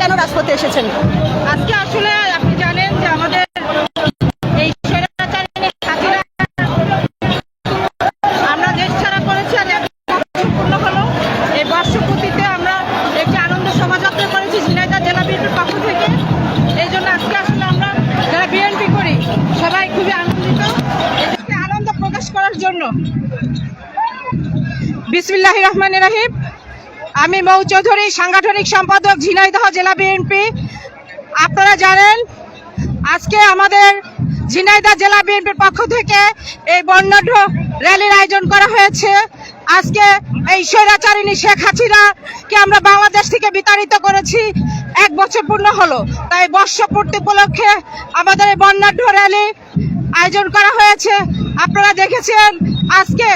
কেন রাজপথে এসেছেন? আজকে আসলে আপনি জানেন যে আমাদের এই পক্ষ থেকে। এই জন্য আজকে আসলে আনন্দ প্রকাশ করার জন্য। বিসমিল্লাহ রহমান রাহিম। আমি মৌ চৌধুরী, সাংগঠনিক সম্পাদক, ঝিনাইদহ জেলা বিএনপি আপনারা জানেন, আজকে আমাদের ঝিনাইদহ জেলা বিএনপির পক্ষ থেকে এই বর্ণাঢ্য র্যালির আয়োজন করা হয়েছে। আজকে এই স্বৈরাচারিণী শেখ হাসিনাকে আমরা বাংলাদেশ থেকে বিতাড়িত করেছি। এক বছর পূর্ণ হলো, তাই বর্ষপূর্তি উপলক্ষে আমাদের এই বর্ণাঢ্য র্যালি আয়োজন করা হয়েছে। আপনারা দেখেছেন, আজকে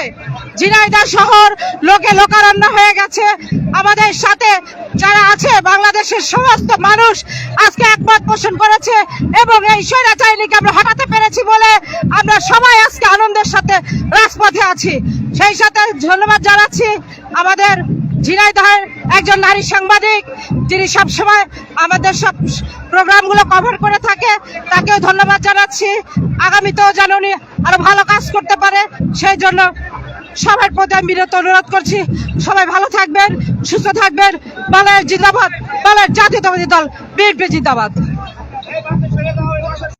ঝিনাইদহ শহর লোকে লোকারণ্য হয়ে গেছে। আমাদের সাথে যারা আছে, বাংলাদেশের সমস্ত মানুষ আজকে একমত পোষণ করেছে এবং এই স্বৈরাচারিণীকে আমরা হটাতে পেরেছি বলে আমরা সবাই আজকে আনন্দের সাথে রাজপথে আছি। সেই সাথে ধন্যবাদ জানাচ্ছি আমাদের ঝিনাইদহের একজন নারী সাংবাদিক, যিনি সবসময় আমাদের সব প্রোগ্রামগুলো কভার করে থাকে, তাকেও ধন্যবাদ জানাচ্ছি। আগামীতেও যেন উনি আরও ভালো কাজ করতে পারে, সেই জন্য সবার প্রতি আমি বিরত অনুরোধ করছি। সবাই ভালো থাকবেন, সুস্থ থাকবেন। বাংলাদেশ জিন্দাবাদ, বাংলাদেশ জাতীয়তাবাদী দল, বিএনপি জিন্দাবাদ।